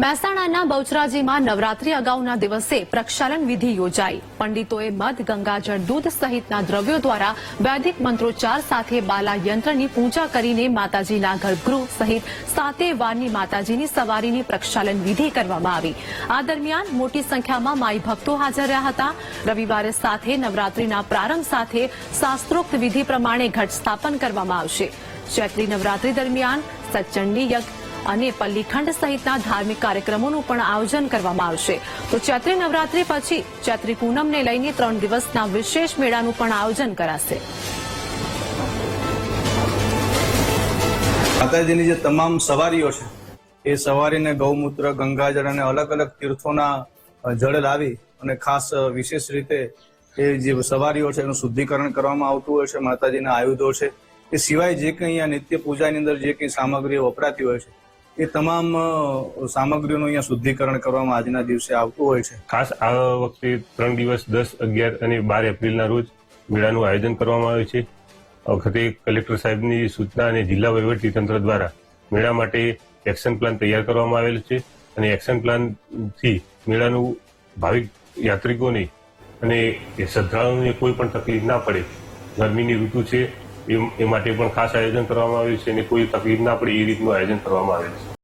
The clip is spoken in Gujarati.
મહેસાણાના બહુચરાજીમાં નવરાત્રી અગાઉના દિવસે પ્રક્ષાલન વિધિ યોજાઈ. પંડિતોએ મધ, ગંગાજળ, દૂધ સહિતના દ્રવ્યો દ્વારા વૈદિક મંત્રોચ્ચાર સાથે બાલા પૂજા કરીને માતાજીના ગર્ભગૃહ સહિત સાતે વારની માતાજીની સવારીની પ્રક્ષાલન વિધિ કરવામાં આવી. આ દરમિયાન મોટી સંખ્યામાં માઈ ભક્તો હાજર રહ્યા હતા. રવિવારે સાથે નવરાત્રીના પ્રારંભ સાથે શાસ્ત્રોક્ત વિધિ પ્રમાણે ઘટ સ્થાપન કરવામાં આવશે. ચૈત્રી નવરાત્રી દરમિયાન સચંડી યજ્ઞ અને પલ્લીખંડ સહિતના ધાર્મિક કાર્યક્રમોનું પણ આયોજન કરવામાં આવશે. તો ચૈત્રી નવરાત્રી પછી ચૈત્રી પૂનમને લઈને ત્રણ દિવસના વિશેષ મેળાનું પણ આયોજન કરાશે. માતાજીની જે તમામ સવારીઓ છે, એ સવારીને ગૌમૂત્ર, ગંગાજળ અને અલગ અલગ તીર્થોના જળ લાવી અને ખાસ વિશેષ રીતે એ જે સવારીઓ છે એનું શુદ્ધિકરણ કરવામાં આવતું હોય છે, માતાજીના આયુધો છે. એ સિવાય જે કંઈ અહીંયા નિત્ય પૂજાની અંદર જે કંઈ સામગ્રીઓ વપરાતી હોય છે એ તમામ સામગ્રીઓનું અહીંયા શુદ્ધિકરણ કરવામાં આજના દિવસે આવતું હોય છે. ખાસ આ વખતે ત્રણ દિવસ, દસ, અગિયાર અને બાર એપ્રિલના રોજ મેળાનું આયોજન કરવામાં આવે છે. વખતે કલેક્ટર સાહેબની સૂચના અને જિલ્લા વહીવટી તંત્ર દ્વારા મેળા માટે એક્શન પ્લાન તૈયાર કરવામાં આવેલ છે અને એક્શન પ્લાનથી મેળાનું ભાવિક યાત્રિકોને અને શ્રદ્ધાળુઓને કોઈ પણ તકલીફ ના પડે. ગરમીની ઋતુ છે એ માટે પણ ખાસ આયોજન કરવામાં આવ્યું છે અને કોઈ તકલીફ ના પડે એ રીતનું આયોજન કરવામાં આવેલ છે.